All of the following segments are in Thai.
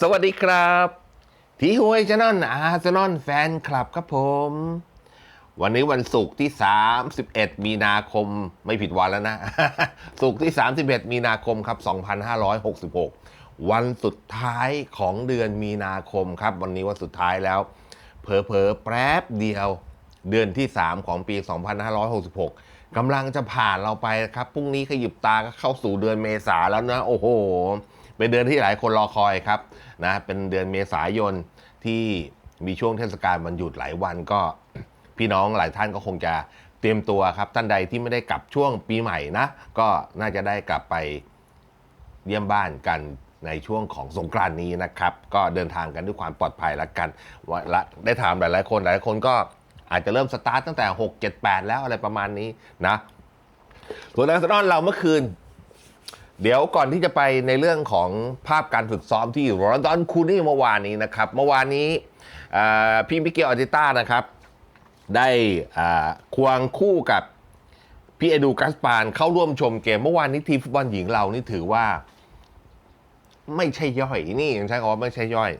สวัสดีครับ ทีหวยชนอนอาร์เซนอลแฟนคลับครับผม วันนี้วันศุกร์ที่ 31 มีนาคมไม่ผิดวันแล้วนะ ศุกร์ที่ 31 มีนาคมครับ 2566 วันสุดท้ายของเดือนมีนาคมครับ วันนี้วันสุดท้ายแล้ว เผลอๆแป๊บเดียวเดือนที่ 3 ของปี 2566กำลังจะผ่านเราไปครับ พรุ่งนี้ขยิบตาก็เข้าสู่เดือนเมษาแล้วนะ โอ้โห เป็นเดือนที่หลายคนรอคอยครับนะเป็นเดือนเมษายนที่มีช่วงเทศกาลวันหยุดหลายวันก็พี่น้องหลายท่านก็คงจะเตรียมตัวครับ ท่านใดที่ไม่ได้กลับช่วงปีใหม่นะ ก็น่าจะได้กลับไปเยี่ยมบ้านกันในช่วงของสงกรานนี้นะครับ ก็เดินทางกันด้วยความปลอดภัยละกันว่าละได้ถามหลายๆคนหลายคนก็อาจจะเริ่มสตาร์ทตั้งแต่ 6 7 8 แล้วอะไรประมาณนี้นะส่วนอาร์เซนอลเราเมื่อคืน เดี๋ยวก่อนที่จะไปในเรื่องของภาพการฝึกซ้อมที่รอนดอนคูนี่เมื่อวานนี้นะครับ เมื่อวานนี้พี่มิเกลอาร์ติต้านะครับ ได้ควงคู่กับพี่เอดูกัสปานเข้าร่วมชมเกม เมื่อวานนี้ทีมฟุตบอลหญิงเรานี่ถือว่า ไม่ใช่ย่อยนี่ยังใช้คำว่าไม่ใช่ย่อย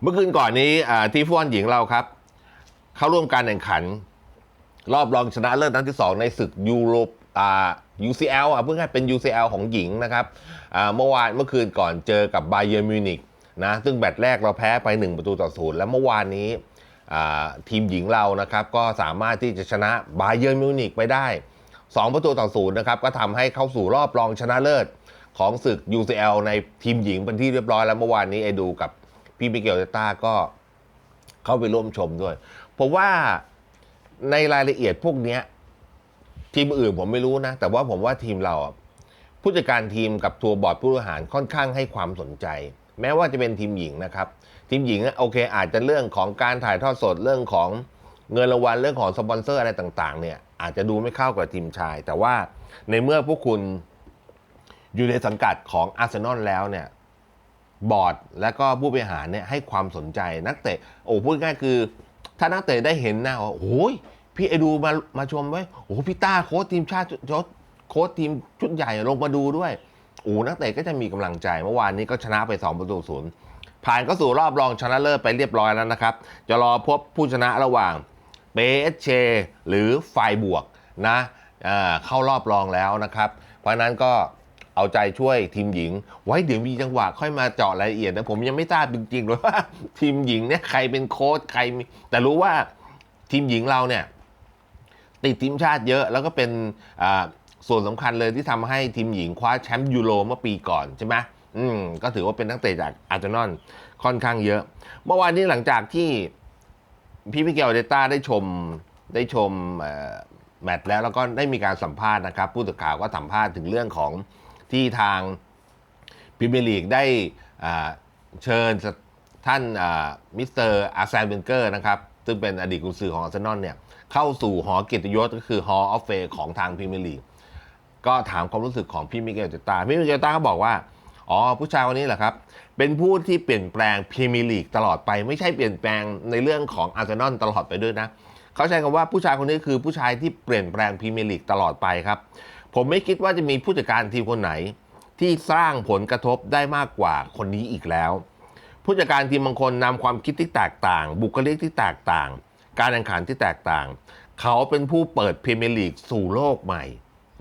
เมื่อคืนก่อนนี้ทีมฟุตบอลหญิงเราครับ เข้าร่วมการแข่งขัน รอบรองชนะเลิศนัดที่ 2 ในศึกยูโร อ่า UCL อะเพิ่งให้เป็น UCL ของหญิงนะครับอ่าเมื่อวานเมื่อคืนก่อนเจอกับไบเยอร์มิวนิกนะซึ่งแบตช์แรกเราแพ้ไป 1 ประตูต่อศูนย์แล้วเมื่อวานนี้ทีมหญิงเรานะครับก็สามารถที่จะชนะไบเยอร์มิวนิกไปได้ 2 ประตูต่อศูนย์นะครับก็ทำให้เข้าสู่รอบรองชนะเลิศของศึก UCL ในทีมหญิงเป็นที่เรียบร้อยแล้วเมื่อวานนี้ไอดูกับพี่มิเกลเตต้าก็เข้าไปร่วมชมด้วย ผมว่าในรายละเอียดพวกเนี้ย ทีมอื่นผมไม่รู้นะ แต่ว่าผมว่าทีมเราผู้จัดการทีมกับทัวร์บอร์ดผู้บริหารค่อนข้างให้ความสนใจ แม้ว่าจะเป็นทีมหญิงนะครับ ทีมหญิงอะโอเค อาจจะเรื่องของการถ่ายทอดสดเรื่องของเงินรางวัลเรื่องของสปอนเซอร์อะไรต่างๆ เนี่ยอาจจะดูไม่เข้ากับทีมชาย แต่ว่าในเมื่อพวกคุณอยู่ในสังกัดของอาร์เซนอลแล้วเนี่ยบอร์ดและก็ผู้บริหารเนี่ยให้ความสนใจนักเตะโอ้พูดง่ายคือ ถ้านักเตะได้เห็นหน้าว่าโอ้ย พี่ไอดูมามาชมไว้โอ้พี่ต้าโค้ชทีมชาติโค้ชทีมชุดใหญ่ลงมาดูด้วยโอ้นักเตะก็จะมีกำลังใจเมื่อวานนี้ก็ชนะไป2ประตูศูนย์ผ่านก็สู่รอบรองชนะเลิศไปเรียบร้อยแล้วนะครับ จะรอพบผู้ชนะระหว่างเปเชหรือฝ่ายบวกนะอ่าเข้ารอบรองแล้วนะครับ เพราะนั้นก็เอาใจช่วยทีมหญิง ไว้เดี๋ยวมีจังหวะค่อยมาเจาะรายละเอียดนะผมยังไม่ทราบจริงๆเลยว่าทีมหญิงเนี่ยใครเป็นโค้ชใครมีแต่รู้ว่าทีมหญิงเราเนี่ย ติดทีมชาติเยอะ แล้วก็เป็นส่วนสำคัญเลยที่ทำให้ทีมหญิงคว้าแชมป์ยูโรเมื่อปีก่อนใช่ไหมอืมก็ถือว่าเป็นนักเตะจากอาร์เซนอลค่อนข้างเยอะ เมื่อวานนี้หลังจากที่พี่พิเกลเดต้าได้ชมได้ชมแมตช์แล้วแล้วก็ได้มีการสัมภาษณ์นะครับ ผู้สื่อข่าวก็สัมภาษณ์ถึงเรื่องของที่ทางพรีเมียร์ลีกได้เชิญท่านมิสเตอร์อาร์แซนเวนเกอร์นะครับ ซึ่งเป็นอดีตกุนซือของอาร์เซนอลเนี่ย เข้าสู่หอเกียรติยศก็คือ Hall of Fame ของทางพรีเมียร์ลีกก็ถามความรู้สึกของพี่มิเกลเจตาพี่มิเกลเจตาก็บอกว่าอ๋อผู้ชายคนนี้แหละครับ เป็นผู้ที่เปลี่ยนแปลงพรีเมียร์ลีกตลอดไปไม่ใช่เปลี่ยนแปลงในเรื่องของอาร์เซนอลตลอดไปด้วยนะเขาใช้คำว่าผู้ชายคนนี้คือผู้ชายที่เปลี่ยนแปลงพรีเมียร์ลีกตลอดไปครับ ผมไม่คิดว่าจะมีผู้จัดการทีมคนไหน ที่สร้างผลกระทบได้มากกว่าคนนี้อีกแล้ว ผู้จัดการทีมบางคนนำความคิดที่แตกต่าง บุคลิกที่แตกต่าง การแข่งขันที่แตกต่าง เขาเป็นผู้เปิดพรีเมียร์ลีกสู่โลกใหม่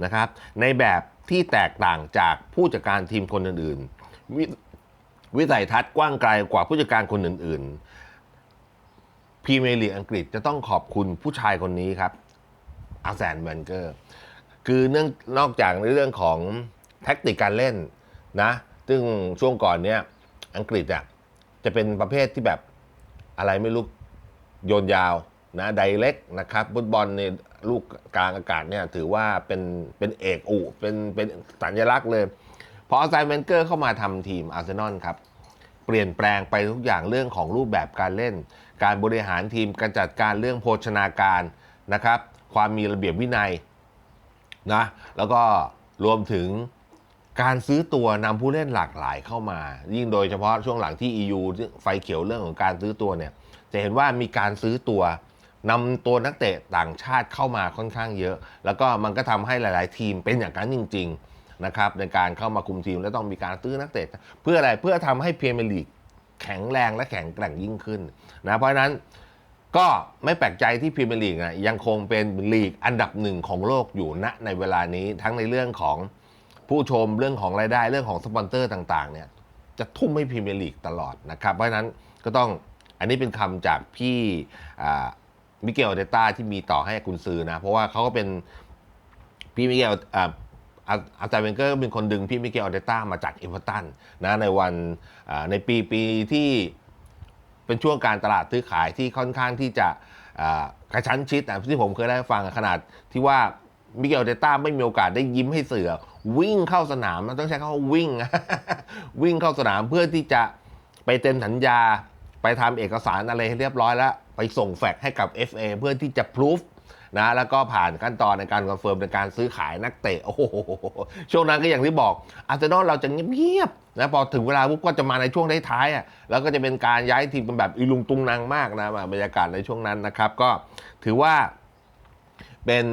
นะครับ ในแบบที่แตกต่างจากผู้จัดการทีมคนอื่นๆวิวิสัยทัศน์กว้างไกลกว่าผู้จัดการคนอื่นๆพรีเมียร์ลีกอังกฤษจะต้องขอบคุณผู้ชายคนนี้ครับอาร์แซนเวนเกอร์คือเนื่องนอกจากในเรื่องของแท็กติกการเล่นนะ ซึ่งช่วงก่อนเนี้ยอังกฤษอะจะเป็นประเภทที่แบบอะไรไม่รู้ โยนยาวนะไดเล็กนะครับฟุตบอลในลูกกลางอากาศเนี่ยถือว่าเป็นเป็นเอกอุเป็นเป็นสัญลักษณ์เลยพออาร์ไซเวนเกอร์เข้ามาทำทีมอาร์เซนอลครับ เปลี่ยนแปลงไปทุกอย่างเรื่องของรูปแบบการเล่น การบริหารทีมการจัดการเรื่องโภชนาการนะครับ ความมีระเบียบวินัยนะแล้วก็รวมถึงการซื้อตัวนำผู้เล่นหลากหลายเข้ามา ยิ่งโดยเฉพาะช่วงหลังที่ EU ไฟเขียวเรื่องของการซื้อตัวเนี่ย จะเห็นว่ามีการซื้อตัวนำตัวนักเตะต่างชาติเข้ามาค่อนข้างเยอะ แล้วก็มันก็ทำให้หลาย ๆ ทีมเป็นอย่างนั้นจริง ๆ นะครับ ในการเข้ามาคุมทีมและต้องมีการซื้อนักเตะ เพื่ออะไรเพื่อทำให้พรีเมียร์ลีกแข็งแรงและแข็งแกร่งยิ่งขึ้นนะเพราะฉะนั้นก็ไม่แปลกใจที่พรีเมียร์ลีกนะยังคงเป็นลีกอันดับหนึ่งของโลกอยู่ณในเวลานี้ทั้งในเรื่องของผู้ชมเรื่องของรายได้เรื่องของสปอนเซอร์ต่าง ๆ เนี่ยจะทุ่มให้พรีเมียร์ลีกตลอดนะครับ เพราะฉะนั้นก็ต้อง อันนี้เป็นคำจากพี่มิเกลเดต้าที่มีต่อให้กุนซือนะ เพราะว่าเขาก็เป็นพี่มิเกลอาจารย์เวนเกอร์ก็เป็นคนดึงพี่มิเกลเดต้ามาจากเอเวอร์ตันนะในวันในปีปีที่เป็นช่วงการตลาดซื้อขายที่ค่อนข้างที่จะกระชั้นชิดนะที่ผมเคยได้ฟังขนาดที่ว่ามิเกลเดต้าไม่มีโอกาสได้ยิ้มให้เสือ วิ่งเข้าสนามต้องใช้คำว่าวิ่ง วิ่งเข้าสนามเพื่อที่จะไปเซ็นสัญญา ไปทำเอกสารอะไรให้เรียบร้อยแล้ว ไปส่งแฟกซ์ให้กับ FA เพื่อที่จะพิสูจนะแล้วก็ผ่านขั้นตอนในการคอนเฟิร์มในการซื้อขายนักเตะ โอ้โห ช่วงนั้นก็อย่างที่บอก อาร์เซนอลเราจะเงียบๆนะพอถึงเวลาปุ๊บก็จะมาในช่วงท้ายๆอะแล้วก็จะเป็นการย้ายทีมเป็นแบบอีลุงตุงนางมากนะบรรยากาศในช่วงนั้นนะครับ ก็ถือว่าเป็น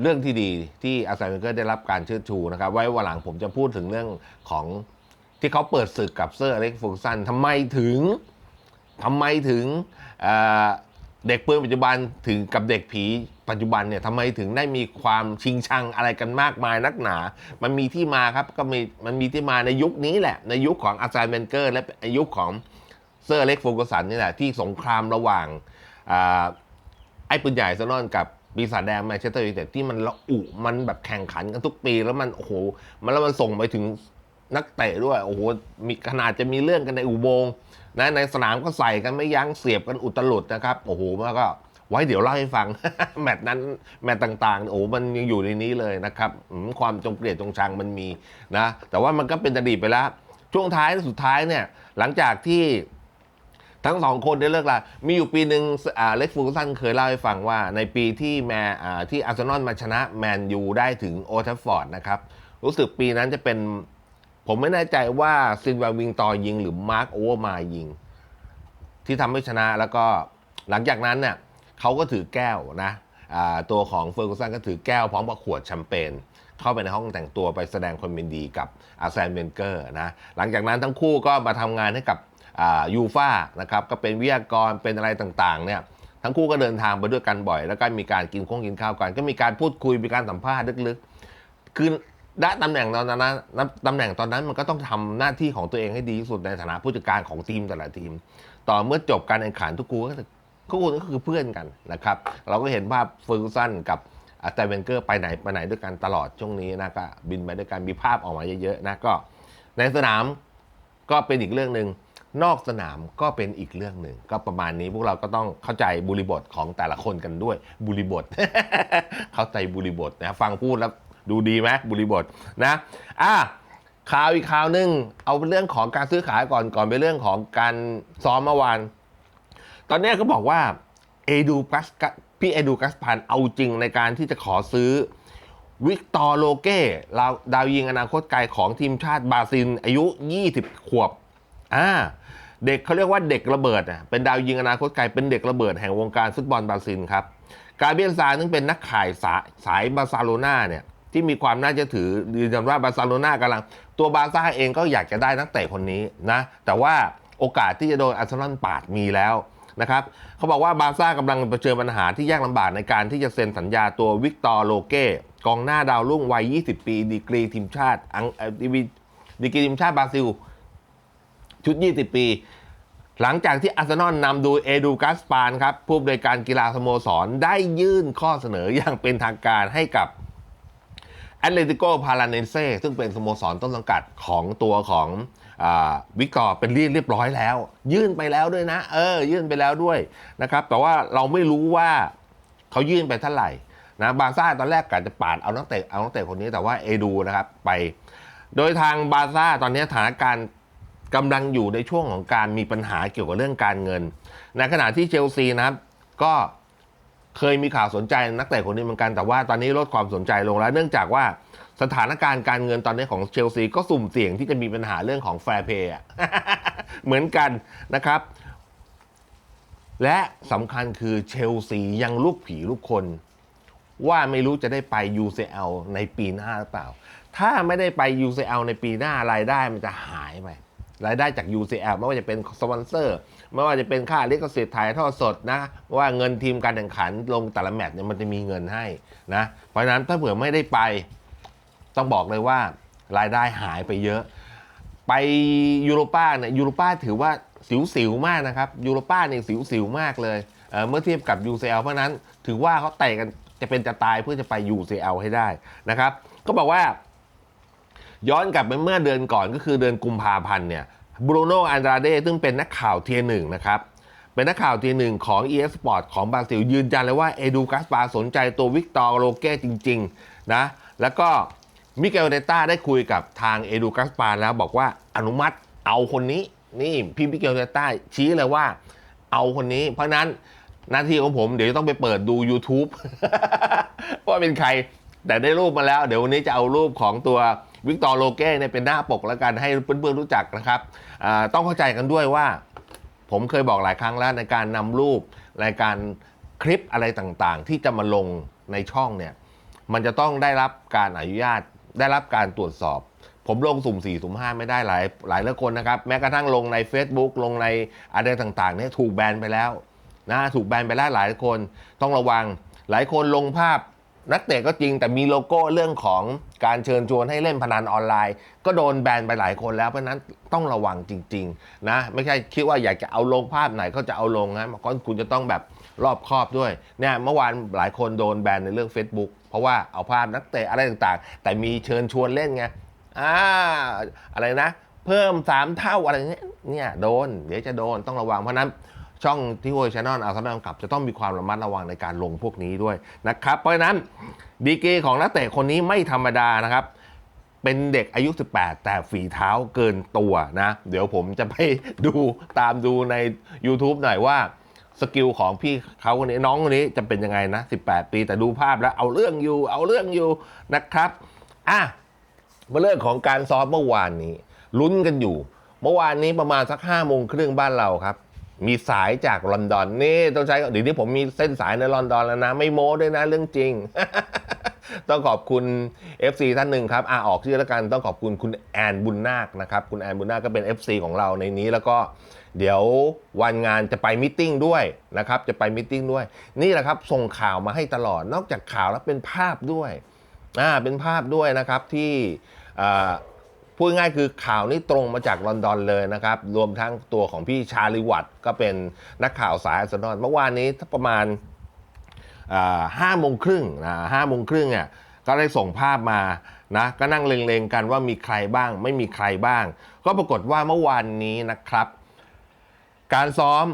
เรื่องที่ดีที่อาร์เซนอลก็ได้รับการเชิดชูนะครับ ไว้วันหลังผมจะพูดถึงเรื่องของที่เขาเปิดศึกกับเซอร์อเล็กซ์ฟูซันทำไมถึง ทำไมถึงเด็กปืนปัจจุบันถึงกับเด็กผีปัจจุบันเนี่ยทำไมถึงได้มีความชิงชังอะไรกันมากมายนักหนา มันมีที่มาครับก็มีมันมีที่มาในยุคนี้แหละ ในยุคของอาจารย์เซนเกอร์ และในยุคของเซอร์เล็กซ์ฟูกสันนี่แหละที่สงครามระหว่างอไอ้ปืนใหญ่ซะนอนกับปีศาจแดงแมนเชสเตอร์ยูไนเต็ดที่มันละอุมันแบบแข่งขันกันทุกปี แล้วมันโอ้โหมันแล้วมันส่งไปถึงนักเตะด้วยโอ้โหมีขนาดจะมีเรื่องกันในอุโมงค์ นะในสนามก็ใส่กันไม่ยั้งเสียบกันอุตลุดนะครับ โอ้โหแล้วก็ไว้เดี๋ยวเล่าให้ฟัง แมตช์นั้นแมตช์ต่างๆ โอ้โหมันยังอยู่ในนี้เลยนะครับความจงเกลียดจงชังมันมีนะแต่ว่ามันก็เป็นอดีตไปแล้ว ช่วงท้ายสุดท้ายเนี่ยหลังจากที่ทั้งสองคนได้เลิกลา มีอยู่ปีหนึ่งอ่าเล็กฟูกสันเคยเล่าให้ฟังว่า ในปีที่แมอ่าที่อาร์เซนอลมาชนะแมนยูได้ถึงโอทัฟฟอร์ดนะครับ รู้สึกปีนั้นจะเป็น ผมไม่แน่ใจว่าซินวาวิงตอยิงหรือมาร์คโอเวอร์มายิง ที่ทำให้ชนะแล้วก็หลังจากนั้นเนี่ยเขาก็ถือแก้วนะตัวของเฟอร์กูสันก็ถือแก้วพร้อมกับขวดแชมเปญเข้าไปในห้องแต่งตัวไปแสดงความยินดีกับอาร์แซนเวนเกอร์นะหลังจากนั้นทั้งคู่ก็มาทำงานให้กับยูฟ่านะครับก็เป็นวิทยากรเป็นอะไรต่างๆเนี่ยทั้งคู่ก็เดินทางไปด้วยกันบ่อย แล้วก็มีการกินข้องกินข้าวกัน ก็มีการพูดคุยมีการสัมภาษณ์ลึกๆคือ ได้ตำแหน่งตอนนั้นตำแหน่งตอนนั้นมันก็ต้องทำหน้าที่ของตัวเองให้ดีที่สุดในฐานะผู้จัดการของทีมแต่ละทีม ต่อเมื่อจบการแข่งขันทุกคู่ก็ทุกคนก็คือเพื่อนกันนะครับ เราก็เห็นภาพเฟอร์กูสันกับอาร์เตเวนเกอร์ไปไหนไปไหนด้วยกันตลอดช่วงนี้นะก็บินไปด้วยกันมีภาพออกมาเยอะๆนะก็ ในสนามก็เป็นอีกเรื่องหนึ่งนอกสนามก็เป็นอีกเรื่องหนึ่งก็ประมาณนี้พวกเราก็ต้องเข้าใจบุริบทของแต่ละคนกันด้วยบุริบท เข้าใจบุริบทนะฟังพูดแล้ว ดูดีไหมบุริบทนะอะข่าวอีกข่าวหนึ่งเอาเป็นเรื่องของการซื้อขายก่อนก่อนเป็นเรื่องของการซ้อมเมื่อวาน ตอนนี้ก็บอกว่าเอดูกัสพี่เอดูกัสพันเอาจริงในการที่จะขอซื้อวิกตอร์โลเก้ดาวดาวยิงอนาคตไกลของทีมชาติบราซิลอายุ 20 ขวบอ่าเด็กเขาเรียกว่าเด็กระเบิดอะเป็นดาวยิงอนาคตไกลเป็นเด็กระเบิดแห่งวงการฟุตบอลบราซิลครับ กาเบียนซาซึ่งเป็นนักข่ายสายสายบาร์เซโลนาเนี่ย ที่มีความน่าจะถือยืนยันว่าบาร์เซโลนากำลัง ตัวบาร์ซ่าเองก็อยากจะได้นักเตะคนนี้นะแต่ว่าโอกาสที่จะโดนอาร์เซนอลปาดมีแล้วนะครับเขาบอกว่าบาร์ซ่ากำลังเผชิญปัญหาที่ยากลำบากในการที่จะเซ็นสัญญาตัววิกตอร์โลเก้กองหน้าดาวรุ่งวัย 20 ปี ดีกรีทีมชาติอังดีกรีทีมชาติบราซิล ชุด 20 ปี หลังจากที่อาร์เซนอลนำโดยเอดูกัสปานครับผู้บริการกีฬาสโมสร ได้ยื่นข้อเสนออย่างเป็นทางการให้กับ แอตเลติโกพาราเนเซซึ่งเป็นสโมสรต้นสังกัดของตัวของวิกอร์เป็นเรียบเรียบร้อยแล้ว ยื่นไปแล้วด้วยนะ เออ ยื่นไปแล้วด้วยนะครับ แต่ว่าเราไม่รู้ว่าเขายื่นไปเท่าไหร่นะบาร์ซ่าตอนแรกกะจะปาดเอานักเตะเอานักเตะคนนี้แต่ว่าเอดูนะครับไป โดยทางบาร์ซ่าตอนนี้สถานการณ์กำลังอยู่ในช่วงของการมีปัญหาเกี่ยวกับเรื่องการเงิน ในขณะที่เชลซีนะครับ ก็ เคยมีข่าวสนใจนักเตะคนนี้เหมือนกันแต่ว่าตอนนี้ลดความสนใจลงแล้วเนื่องจากว่าสถานการณ์การเงินตอนนี้ของเชลซีก็สุ่มเสี่ยงที่จะมีปัญหาเรื่องของแฟร์เพย์เหมือนกันนะครับ และสำคัญคือเชลซียังลูกผีลูกคน ว่าไม่รู้จะได้ไป UCL ในปีหน้าหรือเปล่า ถ้าไม่ได้ไป UCL ในปีหน้า รายได้มันจะหายไป รายได้จาก UCL ไม่ว่าจะเป็นสปอนเซอร์ ไม่ว่าจะเป็นค่าลิขสิทธิ์ถ่ายทอดสดนะว่าเงินทีมการแข่งขันลงแต่ละแมตช์เนี่ยมันจะมีเงินให้นะเพราะฉะนั้นถ้าเผื่อไม่ได้ไป ต้องบอกเลยว่ารายได้หายไปเยอะ ไปยูโรป้าเนี่ยยูโรป้าถือว่าสิวๆมากนะครับยูโรป้าเนี่ยสิวๆมากเลยเเมื่อเทียบกับ UCL เพราะฉะนั้นถือว่าเขาเตะกันจะเป็นจะตายเพื่อจะไป UCL ให้ได้นะครับ ก็บอกว่าย้อนกลับไปเมื่อเดือนก่อนก็คือเดือนกุมภาพันธ์เนี่ย บรูโนอันดราเดซึ่งเป็นนักข่าวเทียหนึ่งนะครับ เป็นนักข่าวเทียหนึ่งของ e s p o r t ของบราซิลยืนยันเลยว่าเอดูกัสปาสนใจตัววิกตอร์โรเก้จริงๆนะแล้วก็มิเกลเดต้าได้คุยกับทางเอดูกัสปาแล้วบอกว่าอนุมัติเอาคนนี้นี่พี่มิเกลเดต้าชี้เลยว่าเอาคนนี้ เพราะนั้นหน้าที่ของผมเดี๋ยวจะต้องไปเปิดดู YouTube ว่าเป็นใครแต่ได้รูปมาแล้ว เดี๋ยววันนี้จะเอารูปของตัว วิกตอร์โลเก้เนี่ยเป็นหน้าปกแล้วกันให้เพื่อนๆรู้จักนะครับต้องเข้าใจกันด้วยว่า ผมเคยบอกหลายครั้งแล้วในการนำรูปรายการคลิปอะไรต่างๆ ที่จะมาลงในช่องเนี่ยมันจะต้องได้รับการอนุญาตได้รับการตรวจสอบ ผมลงสุ่ม 4 สุ่ม 5 ไม่ได้หลายหลายหลายคนนะครับ แม้กระทั่งลงใน Facebook ลงในอะไรต่างๆเนี่ยถูกแบนไปแล้วนะถูกแบนไปแล้วหลายคนต้องระวังหลายคนลงภาพ นักเตะก็จริงแต่มีโลโก้เรื่องของการเชิญชวนให้เล่นพนันออนไลน์ ก็โดนแบนไปหลายคนแล้วเพราะนั้นต้องระวังจริงๆนะไม่ใช่คิดว่าอยากจะเอาลงภาพไหนก็จะเอาลงนะเพราะคุณจะต้องแบบรอบคอบด้วยเนี่ยเมื่อวานหลายคนโดนแบนในเรื่อง Facebook เพราะว่าเอาภาพนักเตะอะไรต่างๆ แต่มีเชิญชวนเล่นไงอ่าอะไรนะ เพิ่มสามเท่าอะไรเนี้ยเนี่ยโดน เดี๋ยวจะโดนต้องระวังเพราะนั้น ช่องที่โวยชแนลอาร์เซนอลกับ จะต้องมีความระมัดระวังในการลงพวกนี้ด้วยนะครับ เพราะฉะนั้นดีเกของนักเตะคนนี้ไม่ธรรมดานะครับ เป็นเด็กอายุ 18 แต่ฝีเท้าเกินตัวนะ เดี๋ยวผมจะไปดูตามดูใน YouTube หน่อยว่าสกิลของพี่เขาคนนี้น้องคนนี้จะเป็นยังไงนะ 18 ปีแต่ดูภาพแล้วเอาเรื่องอยู่ เอาเรื่องอยู่นะครับอะมาเรื่องของการซ้อมเมื่อวานนี้ลุ้นกันอยู่ เมื่อวานนี้ประมาณสักห้าโมงครึ่งบ้านเราครับ มีสายจากลอนดอนนี่ต้องใช้เดี๋ยวนี้ผมมีเส้นสายในลอนดอนแล้วนะ ไม่โม้ด้วยนะเรื่องจริง ต้องขอบคุณ FC ท่านหนึ่งครับอ่าออกชื่อแล้วกันต้องขอบคุณคุณแอนบุญนาคนะครับคุณแอนบุญนาคก็เป็น FC ของเราในนี้แล้วก็เดี๋ยววันงานจะไปมิทติ้งด้วยนะครับจะไปมิทติ้งด้วย นี่แหละครับส่งข่าวมาให้ตลอดนอกจากข่าวแล้วเป็นภาพด้วยอ่าเป็นภาพด้วยนะครับที่อ่า พูดง่ายคือข่าวนี้ตรงมาจากลอนดอนเลยนะครับ รวมทั้งตัวของพี่ชาลิวัตก็เป็นนักข่าวสายอาร์เซนอลเมื่อวานนี้ถ้าประมาณห้าโมงครึ่งนะห้าโมงครึ่งเนี่ยก็ได้ส่งภาพมานะก็นั่งเล็งๆกันว่ามีใครบ้าง ไม่มีใครบ้าง ก็ปรากฏว่าเมื่อวานนี้นะครับ การซ้อม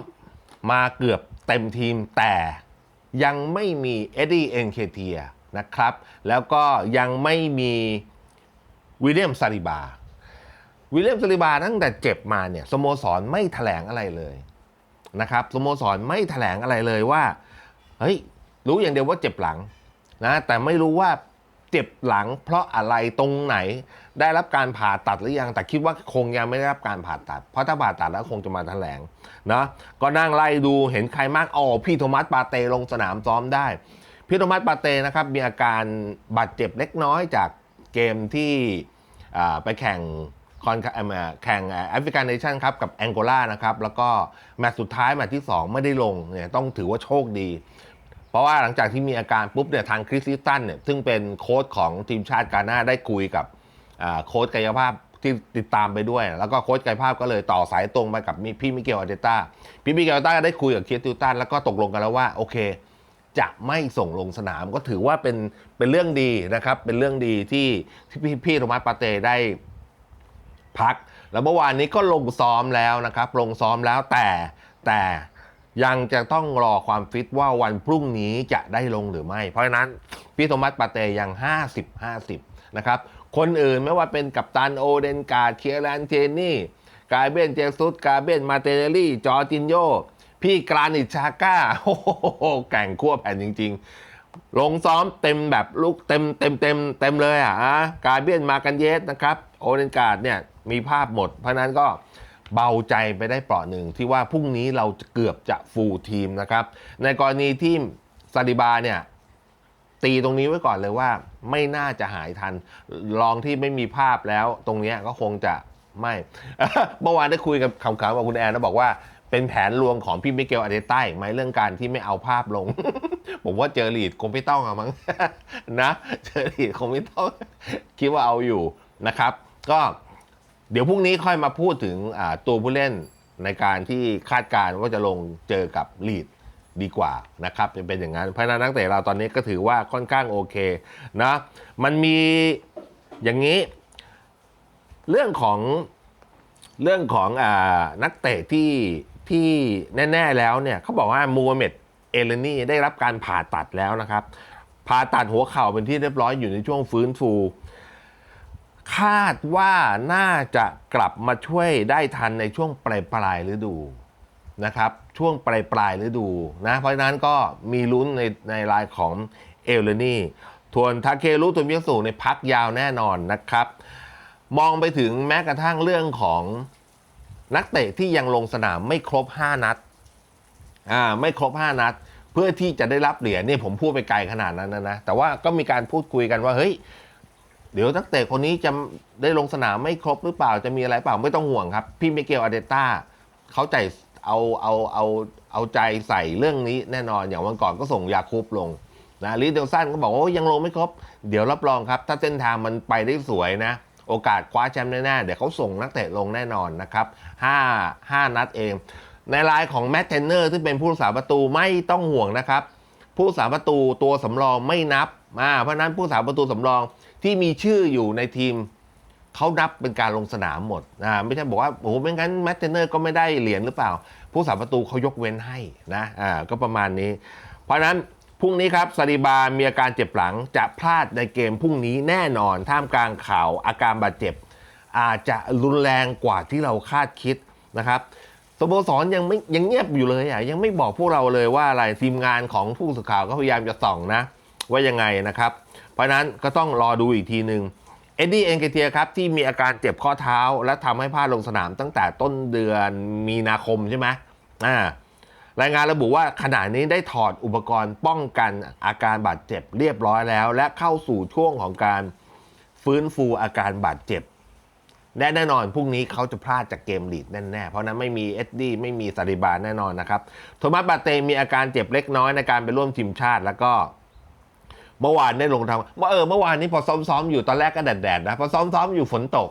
มาเกือบเต็มทีมแต่ยังไม่มีเอ็ดดี้เอ็นเคเทียนะครับ แล้วก็ยังไม่มีวิลเลียมซาลิบา วิลเลียมซาลิบาตั้งแต่เจ็บมาเนี่ยสโมสรไม่แถลงอะไรเลยนะครับสโมสรไม่แถลงอะไรเลยว่าเฮ้ยรู้อย่างเดียวว่าเจ็บหลังนะแต่ไม่รู้ว่าเจ็บหลัง เพราะอะไรตรงไหนได้รับการผ่าตัดหรือยังแต่คิดว่าคงยังไม่ได้รับการผ่าตัด เพราะถ้าผ่าตัดแล้วคงจะมาแถลงนะก็นั่งไล่ดูเห็นใครมากอ๋อพี่โทมัสปาเตลงสนามซ้อมได้พี่โทมัสปาเต้นะครับมีอาการบาดเจ็บเล็กน้อยจากเกมที่ไปแข่ง คอนแข่งแอฟริกันเนชั่นครับกับแองโกลานะครับ แล้วก็แมตช์สุดท้ายแมตช์ที่ 2 ไม่ได้ลงเนี่ยต้องถือว่าโชคดี เพราะว่าหลังจากที่มีอาการปุ๊บเนี่ยทางคริสติตันเนี่ยซึ่งเป็นโค้ชของทีมชาติกาหน้าได้คุยกับโค้ชกายภาพที่ติดตามไปด้วย แล้วก็โค้ชกายภาพก็เลยต่อสายตรงไปกับพี่มิเกลอาเตต้าพี่มิเกลอาเตต้าก็ได้คุยกับคริสติตันแล้วก็ตกลงกันแล้วว่าโอเคจะไม่ส่งลงสนามก็ถือว่าเป็นเป็นเรื่องดีนะครับ เป็นเรื่องดีที่ที่พี่พี่โทมัสปาเต้ได้ พัก แล้วเมื่อวานนี้ก็ลงซ้อมแล้วนะครับ ลงซ้อมแล้วแต่แต่ยังจะต้องรอความฟิตว่าวันพรุ่งนี้จะได้ลงหรือไม่ เพราะฉะนั้นพี่โทมัสปาเตยัง 50 50 นะครับ คนอื่นไม่ว่าเป็นกัปตันโอเดนกาเคียรันเจนี่กาเบนเจสุสกาเบนมาเตเนลลี่ จอร์จินโย พี่กรานิชาก้าโอ้โหแก่งขั้วแผ่นจริง ๆ ลงซ้อมเต็มแบบลูกเต็มเต็มเต็มเต็มเลยอะอะกาเบียนมากันเยสนะครับ โอเดนการ์ดเนี่ยมีภาพหมด เพราะนั้นก็เบาใจไปได้เปราะหนึ่งที่ว่าพรุ่งนี้เราเกือบจะฟูลทีมนะครับ ในกรณีที่ซาดิบาเนี่ยตีตรงนี้ไว้ก่อนเลยว่าไม่น่าจะหายทัน ลองที่ไม่มีภาพแล้วตรงนี้ก็คงจะไม่ เมื่อวานได้คุยกับคำๆกับคุณแอนแล้วบอกว่าเป็นแผนลวงของพี่มิเกลอาเดต้าไหมเรื่องการที่ไม่เอาภาพลง ผมว่าเจอลีดคงไม่ต้องอะมั้งนะ เจอลีดคงไม่ต้อง คิดว่าเอาอยู่นะครับ ก็เดี๋ยวพรุ่งนี้ค่อยมาพูดถึงตัวผู้เล่นในการที่คาดการณ์ว่าจะลงเจอกับลีดดีกว่านะครับเป็นเป็นอย่างนั้นเพราะนั้นนักเตะเราตอนนี้ก็ถือว่าค่อนข้างโอเคนะมันมีอย่างนี้ เรื่องของเรื่องของอนักเตะที่ที่แน่ ๆ แล้วเนี่ยเขาบอกว่ามูฮัมเหม็ดเอเลนี่ได้รับการผ่าตัดแล้วนะครับ ผ่าตัดหัวเข่าเป็นที่เรียบร้อยอยู่ในช่วงฟื้นฟู คาดว่าน่าจะกลับมาช่วยได้ทันในช่วงปลายปลายฤดูนะครับ ช่วงปลายปลายฤดูนะเพราะฉะนั้นก็มีลุ้นในในรายของเอลเลนี่ทวนทาเครุตัวเมียสูในพักยาวแน่นอนนะครับ มองไปถึงแม้กระทั่งเรื่องของนักเตะที่ยังลงสนามไม่ครบ 5 นัดอ่าไม่ครบ 5 นัด เพื่อที่จะได้รับเหรียญนี่ผมพูดไปไกลขนาดนั้นนะนะแต่ว่าก็มีการพูดคุยกันว่าเฮ้ย เดี๋ยวนักเตะคนนี้จะได้ลงสนามไม่ครบหรือเปล่าจะมีอะไรเปล่าไม่ต้องห่วงครับ พี่มิเกลอาเดต้าเขาใจเอาเอาเอาเอาใจใส่เรื่องนี้แน่นอนอย่างวันก่อนก็ส่งยาคูบลงนะลิเดลสันก็บอกว่ายังลงไม่ครบ เดี๋ยวรับรองครับ ถ้าเส้นทางมันไปได้สวยนะ โอกาสคว้าแชมป์แน่ๆเดี๋ยวเขาส่งนักเตะลงแน่นอนนะครับ5 5นัดเอง ในรายของแมตเทนเนอร์ที่เป็นผู้รักษาประตูไม่ต้องห่วงนะครับ ผู้รักษาประตูตัวสำรองไม่นับ อ่าเพราะนั้นผู้รักษาประตูสำรองที่มีชื่ออยู่ในทีมเขานับเป็นการลงสนามหมดอ่าไม่ใช่บอกว่าโอ้ไม่งั้นแมตเทนเนอร์ก็ไม่ได้เหรียญหรือเปล่า ผู้รักษาประตูเขายกเว้นให้นะอ่าก็ประมาณนี้ เพราะฉะนั้นพรุ่งนี้ครับซาดิบามีอาการเจ็บหลังจะพลาดในเกมพรุ่งนี้แน่นอนท่ามกลางข่าวอาการบาดเจ็บ อาจจะรุนแรงกว่าที่เราคาดคิดนะครับสโมสรยังไม่ยังเงียบอยู่เลยอะยังไม่บอกพวกเราเลยว่าอะไรทีมงานของผู้สื่อข่าวก็พยายามจะส่องนะ ว่ายังไงนะครับ เพราะฉะนั้นก็ต้องรอดูอีกทีหนึ่งเอ็ดดี้เอนเกเทียครับที่มีอาการเจ็บข้อเท้า และทำให้พลาดลงสนามตั้งแต่ต้นเดือนมีนาคมใช่ไหมอ่ารายงานระบุว่าขณะนี้ได้ถอดอุปกรณ์ป้องกันอาการบาดเจ็บเรียบร้อยแล้ว และเข้าสู่ช่วงของการฟื้นฟูอาการบาดเจ็บและแน่นอนพรุ่งนี้เขาจะพลาดจากเกมลีดแน่ๆ เพราะนั้นไม่มีเอ็ดดี้ไม่มีซาริบาแน่นอนนะครับ โทมัสบาเตมีอาการเจ็บเล็กน้อยในการไปร่วมทีมชาติ แล้วก็ เมื่อวานได้ลงทำเมื่อเออเมื่อวานนี้พอซ้อมๆอยู่ตอนแรกก็แดดๆนะพอซ้อมๆอยู่ฝนตก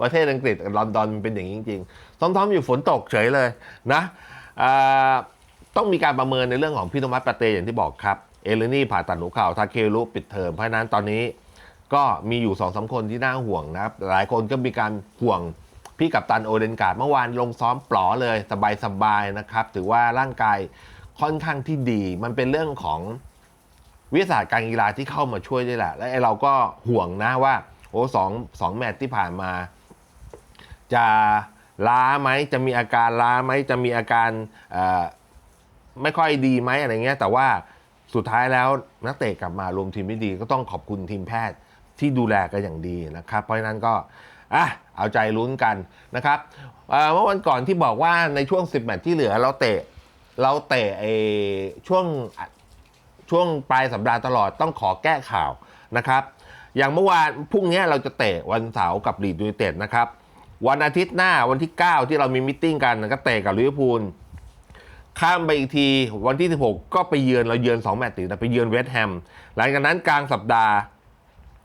ประเทศอังกฤษลอนดอนมันเป็นอย่างนี้จริงๆซ้อมๆอยู่ฝนตกเฉยเลยนะต้องมีการประเมินในเรื่องของพี่โทมัสปาเตอย่างที่บอกครับเอเลนี่ผ่าตัดหัวเข่าทาเครุปิดเทอมเพราะนั้นตอนนี้ก็มีอยู่สองสาคนที่น่าห่วงนะครับหลายคนก็มีการห่วงพี่กัปตันโอเดนการ์ดเมื่อวานลงซ้อมปลอเลยสบายๆนะครับ ถือว่าร่างกายค่อนข้างที่ดี มันเป็นเรื่องของ วิทยาศาสตร์การกีฬาที่เข้ามาช่วยด้วยแหละ และไอ้เราก็ห่วงนะว่าโอ้สองสองแมตช์ที่ผ่านมา จะล้าไหมจะมีอาการล้าไหมจะมีอาการไม่ค่อยดีไหมอะไรเงี้ย แต่ว่าสุดท้ายแล้วนักเตะกลับมารวมทีมไม่ดี ก็ต้องขอบคุณทีมแพทย์ที่ดูแลกันอย่างดีนะครับ เพราะนั้นก็อะเอาใจลุ้นกันนะครับเมื่อวันก่อนที่บอกว่าในช่วง 10 แมตช์ที่เหลือเราเตะเราเตะไอ้ช่วง ช่วงปลายสัปดาห์ตลอดต้องขอแก้ข่าวนะครับ อย่างเมื่อวานพรุ่งนี้เราจะเตะวันเสาร์กับลีดยูไนเต็ดนะครับ วันอาทิตย์หน้าวันที่ 9 ที่เรามีมิทติ้งกันก็เตะกับลิเวอร์พูลข้ามไปอีกทีวันที่ 16 ก็ไปเยือนเราเยือน 2 แมตช์ติดนะไปเยือนเวสต์แฮมหลังจากนั้นกลางสัปดาห์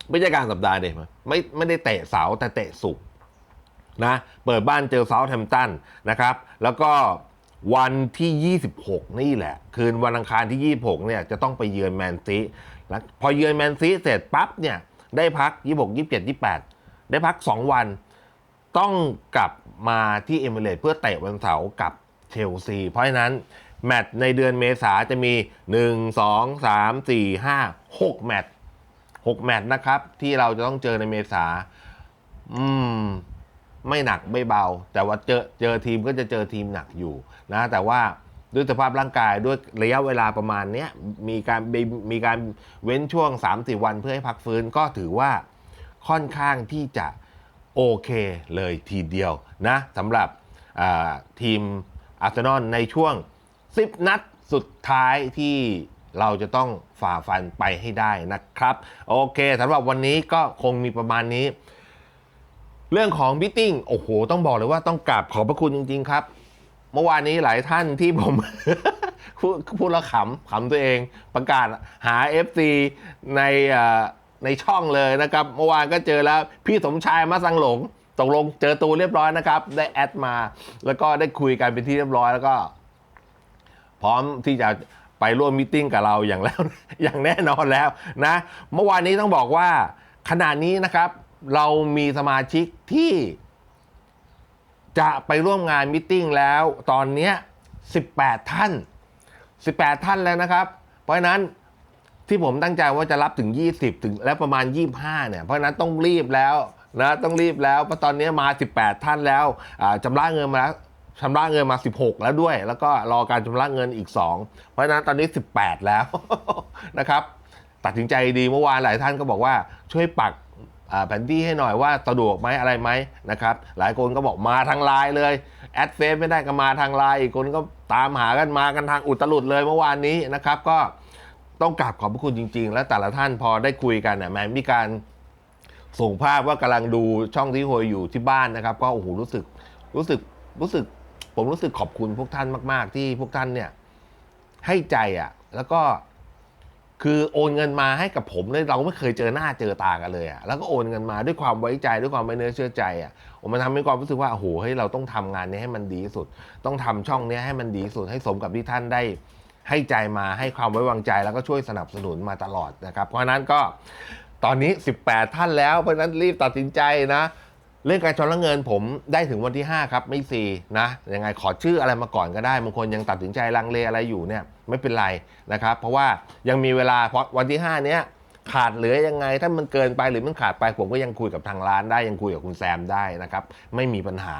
ไม่ใช่กลางสัปดาห์เด็ไม่ไม่ได้เตะเสาร์แต่เตะศุกร์นะเปิดบ้านเจอเซาท์แฮมป์ตันนะครับ แล้วก็ วันที่ 26 นี่แหละ คืนวันอังคารที่ 26 เนี่ยจะต้องไปเยือนแมนซีแล้วพอเยือนแมนซีเสร็จปั๊บเนี่ยได้พัก 26 27 28 ได้พัก 2 วัน ต้องกลับมาที่เอมิเรตเพื่อเตะวันเสาร์กับเชลซี เพราะฉะนั้น แมตช์ในเดือนเมษาจะมี 1 2 3 4 5 6 แมตช์6แมตช์นะครับ ที่เราจะต้องเจอในเมษาอืม ไม่หนักไม่เบา แต่ว่าเจอเจอทีมก็จะเจอทีมหนักอยู่นะแต่ว่าด้วยสภาพร่างกายด้วยระยะเวลาประมาณนี้มีการมีมีการเว้นช่วง3-4วันเพื่อให้พักฟื้นก็ถือว่าค่อนข้างที่จะโอเคเลยทีเดียวนะสำหรับทีมอาร์เซนอลในช่วง 10 นัดสุดท้ายที่เราจะต้องฝ่าฟันไปให้ได้นะครับ โอเคสำหรับวันนี้ก็คงมีประมาณนี้ เรื่องของบิทติ้งโอ้โห ต้องบอกเลยว่าต้องกราบขอบพระคุณจริง ๆ ครับ เมื่อวานนี้หลายท่านที่ผม พูดพูดแล้วขำขำตัวเองประกาศหา FC ในอ่ในช่องเลยนะครับ เมื่อวานก็เจอแล้วพี่สมชายมาสังหลงตกลงเจอตัวเรียบร้อยนะครับ ได้แอดมา แล้วก็ได้คุยกันเป็นที่เรียบร้อยแล้วก็ พร้อมที่จะไปร่วมมิทติ้งกับเราอย่างแล้วอย่างแน่นอนแล้วนะ เมื่อวานนี้ต้องบอกว่าขณะนี้นะครับ เรามีสมาชิกที่จะไปร่วมงานมิทติ้งแล้วตอนนี้ 18 ท่าน 18 ท่านแล้วนะครับ เพราะฉะนั้นที่ผมตั้งใจว่าจะรับถึง 20 ถึงแล้วประมาณ 25 เนี่ย เพราะฉะนั้นต้องรีบแล้วนะต้องรีบแล้วเพราะตอนนี้มา 18 ท่านแล้วอ่าชำระเงินมาแล้วชำระเงินมา 16 แล้วด้วย แล้วก็รอการชำระเงินอีก 2 เพราะฉะนั้นตอนนี้ 18 แล้วนะครับ ตัดสินใจดีเมื่อวานหลายท่านก็บอกว่าช่วยปัก แผนที่ให้หน่อยว่าสะดวกไหมอะไรไหมนะครับหลายคนก็บอกมาทางไลน์เลยแอดเฟซไม่ได้ก็มาทางไลน์อีกคนก็ตามหากันมากันทางอุตลุดเลยเมื่อวานนี้นะครับ ก็ต้องกราบขอบพระคุณจริง ๆ และแต่ละท่านพอได้คุยกันเนี่ยแหมมีการส่งภาพว่ากำลังดูช่องที่โฮยอยู่ที่บ้านนะครับ ก็โอ้โหรู้สึกรู้สึกรู้สึก ผมรู้สึกขอบคุณพวกท่านมาก ๆ ที่พวกท่านเนี่ยให้ใจอะแล้วก็ คือโอนเงินมาให้กับผมเลยเราไม่เคยเจอหน้าเจอตากันเลยอะแล้วก็โอนเงินมาด้วยความไว้ใจด้วยความไว้เนื้อเชื่อใจอะผมมันทำให้ความรู้สึกว่าโอ้โหเฮ้เราต้องทำงานนี้ให้มันดีที่สุด ต้องทำช่องนี้ให้มันดีที่สุดให้สมกับที่ท่านได้ให้ใจมาให้ความไว้วางใจแล้วก็ช่วยสนับสนุนมาตลอดนะครับ เพราะนั้นก็ตอนนี้ 18 ท่านแล้วเพราะนั้นรีบตัดสินใจนะ เรื่องการชำระเงินผมได้ถึงวันที่ 5 ครับ ไม่ซีนะยังไงขอชื่ออะไรมาก่อนก็ได้บางคนยังตัดสินใจลังเลอะไรอยู่เนี่ยไม่เป็นไรนะครับ เพราะว่ายังมีเวลาเพราะวันที่ 5 เนี้ยขาดเหลือยังไง ถ้ามันเกินไปหรือมันขาดไป ผมก็ยังคุยกับทางร้านได้ยังคุยกับคุณแซมได้นะครับ ไม่มีปัญหา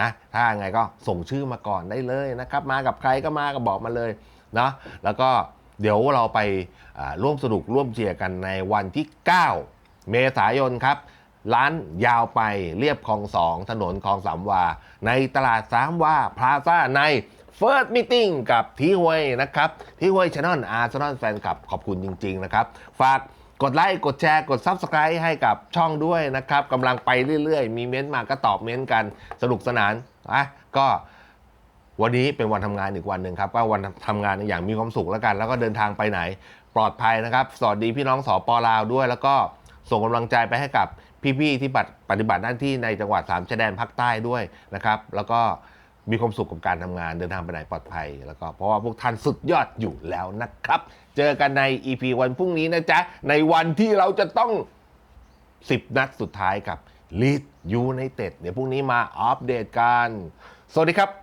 นะ ถ้าไงก็ส่งชื่อมาก่อนได้เลยนะครับ มากับใครก็มาก็บอกมาเลยเนาะแล้วก็เดี๋ยวเราไปร่วมสนุกร่วมเชียร์กันในวันที่ 9 เมษายนครับ ร้านยาวไปเรียบคลองสองถนนคลองสามวา ในตลาดสามวาพลาซ่าในเฟิร์สมิ팅กับทีฮวยนะครับทีฮวยช anel อาร์ซนอลแฟนคลับขอบคุณจริง ๆ นะครับ ฝากกดไลค์ กดแชร์ กด Subscribe ให้กับช่องด้วยนะครับกำลังไปเรื่อยๆ มีเม้นต์มาก็ตอบเม้นต์กันสนุกสนานอะก็วันนี้เป็นวันทำงานอีกวันหนึ่งครับ ก็วันทำงานอย่างมีความสุขแล้วกัน แล้วก็เดินทางไปไหนปลอดภัยนะครับ สวัสดีพี่น้องสอปลาวด้วย แล้วก็ส่งกำลังใจไปให้กับ พี่ๆที่ปฏิบัติหน้าที่ในจังหวัดสามชายแดนภาคใต้ด้วยนะครับ แล้วก็มีความสุขกับการทำงานเดินทางไปไหนปลอดภัย แล้วก็เพราะว่าพวกท่านสุดยอดอยู่แล้วนะครับ เจอกันใน EP วันพรุ่งนี้นะจ๊ะ ในวันที่เราจะต้อง 10 นัดสุดท้ายกับ Lead United เดี๋ยวพรุ่งนี้มาอัปเดตกัน สวัสดีครับ